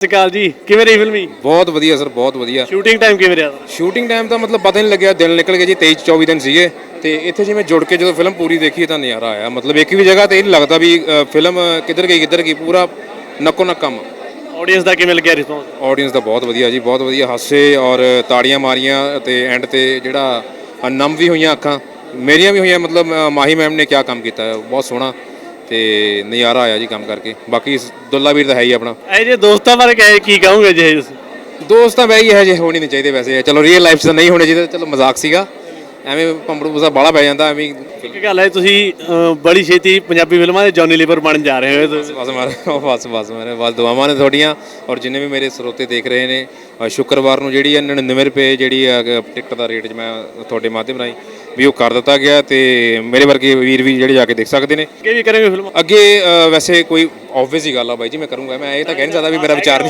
ਸਕਾਲ ਜੀ ਕਿਵੇਂ ਰਹੀ ਫਿਲਮੀ? ਬਹੁਤ ਵਧੀਆ ਸਰ ਬਹੁਤ ਵਧੀਆ। ਸ਼ੂਟਿੰਗ ਟਾਈਮ ਕਿਵੇਂ ਰਿਹਾ? ਸ਼ੂਟਿੰਗ ਟਾਈਮ ਤਾਂ ਮਤਲਬ ਪਤਾ ਨਹੀਂ ਲੱਗਿਆ ਦਿਨ ਨਿਕਲ ਗਿਆ ਜੀ 23 24 ਦਿਨ ਸੀਗੇ। ਤੇ ਇੱਥੇ ਜਿਵੇਂ ਜੁੜ ਕੇ ਜਦੋਂ ਫਿਲਮ ਪੂਰੀ ਦੇਖੀ ਤਾਂ ਨਜ਼ਾਰਾ ਆਇਆ। ਮਤਲਬ ਇੱਕ ਵੀ ਜਗ੍ਹਾ ਤੇ ਇਹ ਲੱਗਦਾ ਵੀ ਫਿਲਮ ਕਿੱਧਰ ਗਈ ਕਿੱਧਰ ਗਈ ਪੂਰਾ ਨੱਕੋ ਨੱਕ ਕੰਮ। ਆਡੀਅੰਸ ਦਾ ਕਿਵੇਂ ਲੱਗਿਆ ਰਿਸਪੌਂਸ ਆਡੀਅנס ਦਾ ਬਹੁਤ ਵਧੀਆ ਜੀ ਬਹੁਤ ਵਧੀਆ ਹਾਸੇ ਔਰ ਤਾੜੀਆਂ ਮਾਰੀਆਂ ਤੇ ਐਂਡ ਤੇ ਜਿਹੜਾ ਨਮ ਵੀ ਹੋਈਆਂ ਅੱਖਾਂ। ਮੇਰੀਆਂ ਵੀ ਹੋਈਆਂ ਮਤਲਬ ਮਾਹੀ ਮੈਮ ਨੇ ਕਿਆ ਕੰਮ ਕੀਤਾ ਬਹੁਤ ਸੋਹਣਾ। ਤੇ ਨਜ਼ਾਰਾ ਆਇਆ ਜੀ ਕੰਮ ਕਰਕੇ। ਬਾਕੀ ਦੁੱਲਾ ਵੀਰ ਤਾਂ ਹੈ ਹੀ ਆਪਣਾ। ਇਹ ਜੇ ਦੋਸਤਾਂ ਬਾਰੇ ਕਹੇ ਕੀ ਕਹੋਗੇ ਜੇ ਦੋਸਤ ਤਾਂ ਵੈਸੇ ਹੀ ਇਹੋ ਜਿਹੇ ਹੋਣੇ ਨਹੀਂ ਚਾਹੀਦੇ ਵੈਸੇ। ਚਲੋ ਰੀਅਲ ਲਾਈਫ 'ਚ ਤਾਂ ਨਹੀਂ ਹੋਣੇ ਚਾਹੀਦੇ ਚਲੋ ਮਜ਼ਾਕ ਸੀਗਾ। ਐਵੇਂ ਪੰਬੜੂ ਬਸਾ ਬਾਲਾ ਪੈ ਜਾਂਦਾ ਐਵੇਂ ਹੀ ਇੱਕ ਗੱਲ ਹੈ ਤੁਸੀਂ ਬੜੀ ਛੇਤੀ ਪੰਜਾਬੀ ਫਿਲਮਾਂ ਦੇ ਜੌਨੀ ਲੀਵਰ ਬਣ ਜਾ ਰਹੇ ਹੋ। ਬਸ ਮਾਰੇ ਬਸ ਬਸ ਮਾਰੇ। ਬਸ ਦੁਆਵਾਂ ਨੇ ਤੁਹਾਡੀਆਂ ਔਰ ਜਿੰਨੇ ਵੀ ਮੇਰੇ ਸਰੋਤੇ ਦੇਖ ਰਹੇ ਨੇ ਸ਼ੁੱਕਰਵਾਰ ਨੂੰ ਜਿਹੜੀ ਹੈ 99 ਰੁਪਏ ਜਿਹੜੀ ਟਿਕਟ ਦਾ ਰੇਟ ਮੈਂ ਤੁਹਾਡੇ ਮਾਧਿਅਮ ਰਾਹੀਂ ਵੀ ਉਹ ਕਰ ਦਿੱਤਾ ਗਿਆ ਤੇ ਮੇਰੇ ਵਰਗੇ ਵੀਰ ਵੀ ਜਿਹੜੇ ਜਾ ਕੇ ਦੇਖ ਸਕਦੇ ਨੇ। ਅੱਗੇ ਵੀ ਕਰਾਂਗੇ ਫਿਲਮਾਂ? ਅੱਗੇ ਅ, ਵੈਸੇ ਕੋਈ ਆਬਵੀਅਸ ਹੀ ਗੱਲ ਆ ਬਾਈ ਜੀ ਮੈਂ ਕਰੂੰਗਾ। ਮੈਂ ਇਹ ਤਾਂ ਕਹਿ ਨਹੀਂ ਸਕਦਾ ਵੀ ਮੇਰਾ ਵਿਚਾਰ ਨਹੀਂ